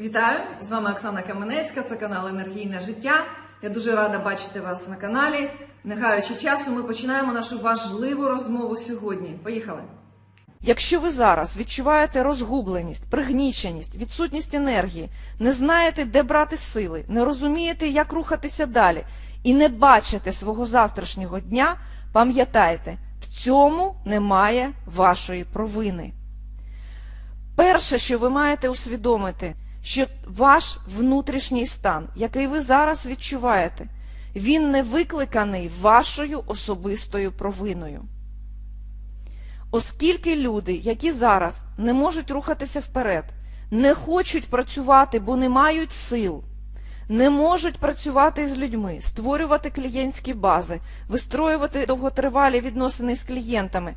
Вітаю! З вами Оксана Каменецька, це канал Енергійне життя. Я дуже рада бачити вас на каналі. Не гаючи часу, ми починаємо нашу важливу розмову сьогодні. Поїхали! Якщо ви зараз відчуваєте розгубленість, пригніченість, відсутність енергії, не знаєте, де брати сили, не розумієте, як рухатися далі, і не бачите свого завтрашнього дня, пам'ятайте, в цьому немає вашої провини. Перше, що ви маєте усвідомити, що ваш внутрішній стан, який ви зараз відчуваєте, він не викликаний вашою особистою провиною. Оскільки люди, які зараз не можуть рухатися вперед, не хочуть працювати, бо не мають сил, не можуть працювати з людьми, створювати клієнтські бази, вистроювати довготривалі відносини з клієнтами,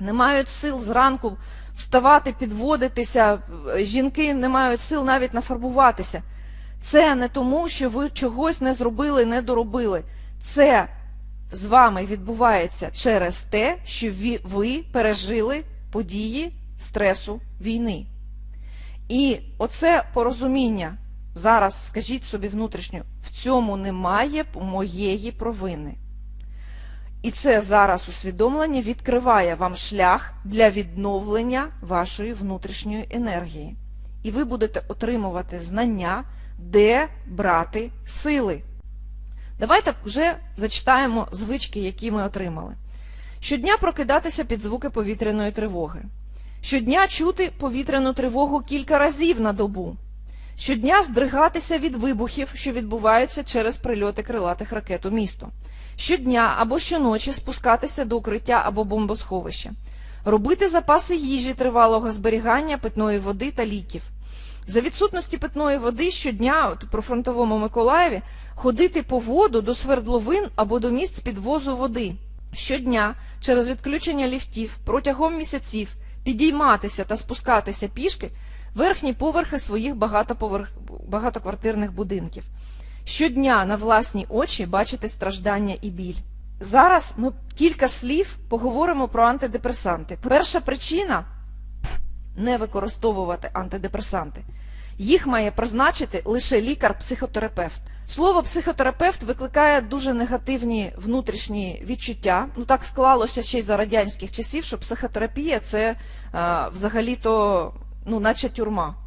не мають сил зранку вставати, підводитися, жінки не мають сил навіть нафарбуватися. Це не тому, що ви чогось не зробили, не доробили. Це з вами відбувається через те, що ви, пережили події стресу війни. І оце порозуміння, зараз скажіть собі внутрішньо, в цьому немає моєї провини. І це зараз усвідомлення відкриває вам шлях для відновлення вашої внутрішньої енергії. І ви будете отримувати знання, де брати сили. Давайте вже зачитаємо звички, які ми отримали. Щодня прокидатися під звуки повітряної тривоги. Щодня чути повітряну тривогу кілька разів на добу. Щодня здригатися від вибухів, що відбуваються через прильоти крилатих ракет у місто. Щодня або щоночі спускатися до укриття або бомбосховища. Робити запаси їжі тривалого зберігання питної води та ліків. За відсутності питної води щодня, от про фронтовому Миколаєві, ходити по воду до свердловин або до місць підвозу води. Щодня через відключення ліфтів протягом місяців підійматися та спускатися пішки верхні поверхи своїх багатоквартирних будинків. Щодня на власні очі бачити страждання і біль. Зараз ми кілька слів поговоримо про антидепресанти. Перша причина не використовувати антидепресанти. Їх має призначити лише лікар-психотерапевт. Слово психотерапевт викликає дуже негативні внутрішні відчуття. Ну так склалося ще й за радянських часів, що психотерапія це а, взагалі-то, ну, наче тюрма.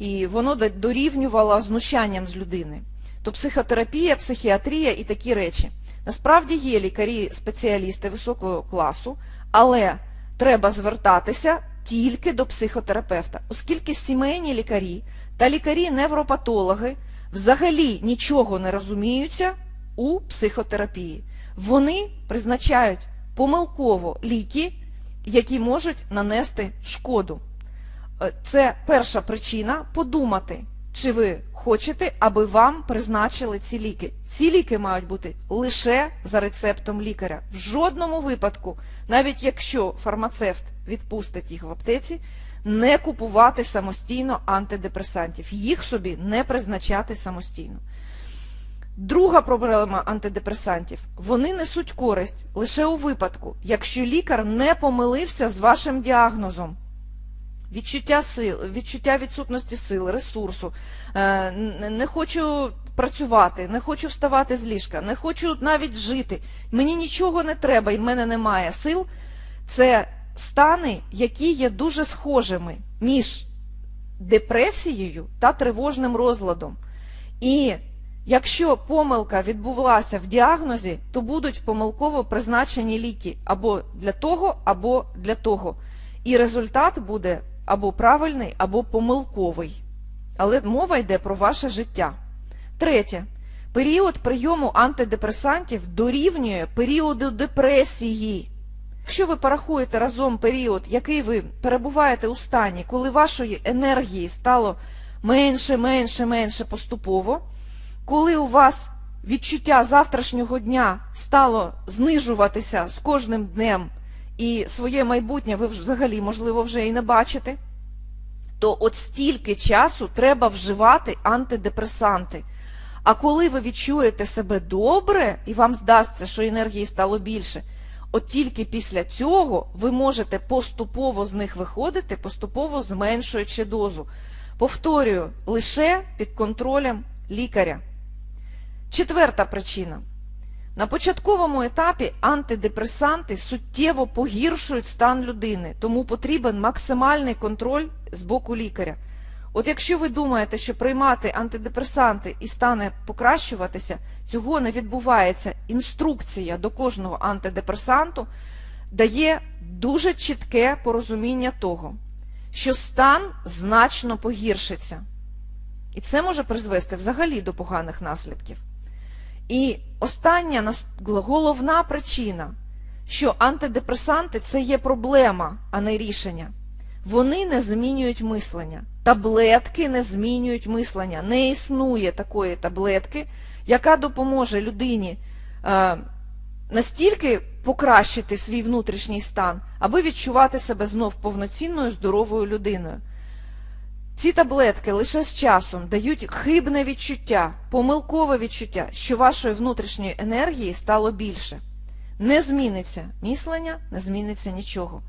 І воно дорівнювало знущанням з людини. То психотерапія, психіатрія і такі речі. Насправді є лікарі-спеціалісти високого класу, але треба звертатися тільки до психотерапевта, оскільки сімейні лікарі та лікарі-невропатологи взагалі нічого не розуміються у психотерапії. Вони призначають помилково ліки, які можуть нанести шкоду. Це перша причина подумати, чи ви хочете, аби вам призначили ці ліки. Ці ліки мають бути лише за рецептом лікаря. В жодному випадку, навіть якщо фармацевт відпустить їх в аптеці, не купувати самостійно антидепресантів, їх собі не призначати самостійно. Друга проблема антидепресантів вони несуть користь лише у випадку, якщо лікар не помилився з вашим діагнозом. Відчуття сил, відчуття відсутності сил, ресурсу, не хочу працювати, не хочу вставати з ліжка, не хочу навіть жити, мені нічого не треба і в мене немає сил. Це стани, які є дуже схожими між депресією та тривожним розладом. І якщо помилка відбулася в діагнозі, то будуть помилково призначені ліки або для того, або для того. І результат буде або правильний, або помилковий. Але мова йде про ваше життя. Третє. Період прийому антидепресантів дорівнює періоду депресії. Якщо ви порахуєте разом період, який ви перебуваєте у стані, коли вашої енергії стало менше, менше, менше поступово, коли у вас відчуття завтрашнього дня стало знижуватися з кожним днем, і своє майбутнє ви взагалі, можливо, вже і не бачите, то от стільки часу треба вживати антидепресанти. А коли ви відчуєте себе добре, і вам здасться, що енергії стало більше, от тільки після цього ви можете поступово з них виходити, поступово зменшуючи дозу. Повторюю, лише під контролем лікаря. Четверта причина. На початковому етапі антидепресанти суттєво погіршують стан людини, тому потрібен максимальний контроль з боку лікаря. От якщо ви думаєте, що приймати антидепресанти і стане покращуватися, цього не відбувається. Інструкція до кожного антидепресанту дає дуже чітке порозуміння того, що стан значно погіршиться. І це може призвести взагалі до поганих наслідків. І остання головна причина, що антидепресанти це є проблема, а не рішення. Вони не змінюють мислення. Таблетки не змінюють мислення. Не існує такої таблетки, яка допоможе людині е, настільки покращити свій внутрішній стан, аби відчувати себе знов повноцінною здоровою людиною. Ці таблетки лише з часом дають хибне відчуття, помилкове відчуття, що вашої внутрішньої енергії стало більше. Не зміниться мислення, не зміниться нічого.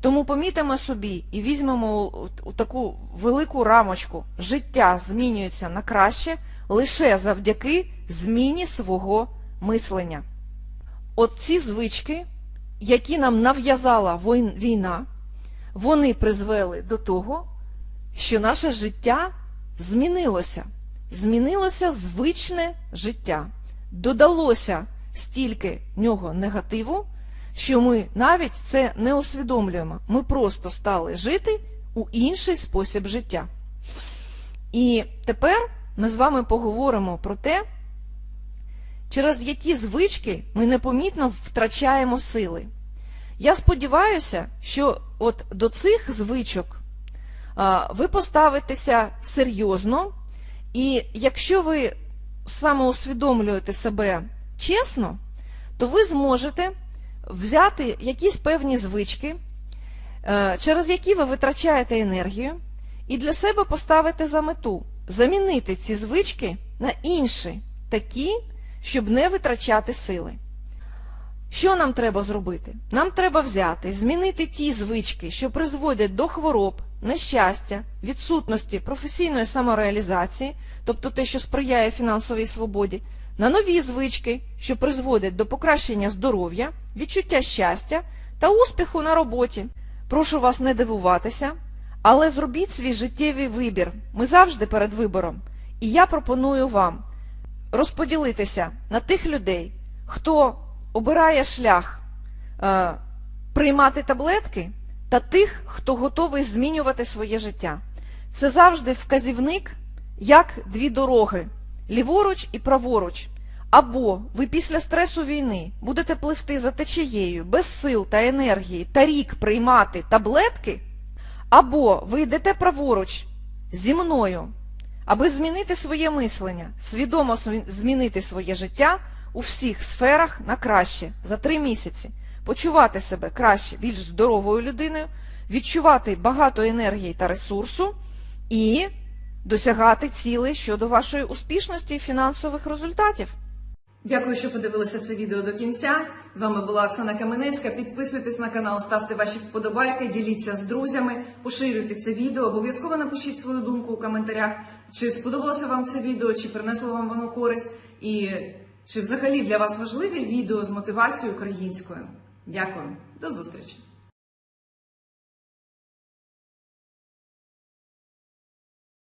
Тому помітимо собі і візьмемо таку велику рамочку. Життя змінюється на краще лише завдяки зміні свого мислення. От ці звички, які нам нав'язала війна, вони призвели до того, що наше життя змінилося. Змінилося звичне життя. Додалося стільки нього негативу, що ми навіть це не усвідомлюємо. Ми просто стали жити у інший спосіб життя. І тепер ми з вами поговоримо про те, через які звички ми непомітно втрачаємо сили. Я сподіваюся, що от до цих звичок ви поставитеся серйозно, і якщо ви самоусвідомлюєте себе чесно, то ви зможете взяти якісь певні звички, е, через які ви витрачаєте енергію, і для себе поставити за мету замінити ці звички на інші, такі, щоб не витрачати сили. Що нам треба зробити? Нам треба взяти, змінити ті звички, що призводять до хвороб, нещастя, відсутності професійної самореалізації, тобто те, що сприяє фінансовій свободі, на нові звички, що призводять до покращення здоров'я, відчуття щастя та успіху на роботі. Прошу вас не дивуватися, але зробіть свій життєвий вибір. Ми завжди перед вибором. І я пропоную вам розподілитися на тих людей, хто обирає шлях е, приймати таблетки, та тих, хто готовий змінювати своє життя. Це завжди вказівник, як дві дороги ліворуч і праворуч. Або ви після стресу війни будете пливти за течією без сил та енергії та рік приймати таблетки, або ви йдете праворуч зі мною, аби змінити своє мислення, свідомо змінити своє життя у всіх сферах на краще за три місяці, почувати себе краще, більш здоровою людиною, відчувати багато енергії та ресурсу і досягати цілей щодо вашої успішності і фінансових результатів. Дякую, що подивилися це відео до кінця. З вами була Оксана Каменецька. Підписуйтесь на канал, ставте ваші вподобайки, діліться з друзями, поширюйте це відео. Обов'язково напишіть свою думку у коментарях, чи сподобалося вам це відео, чи принесло вам воно користь, і чи взагалі для вас важливі відео з мотивацією українською. Дякую, до зустрічі!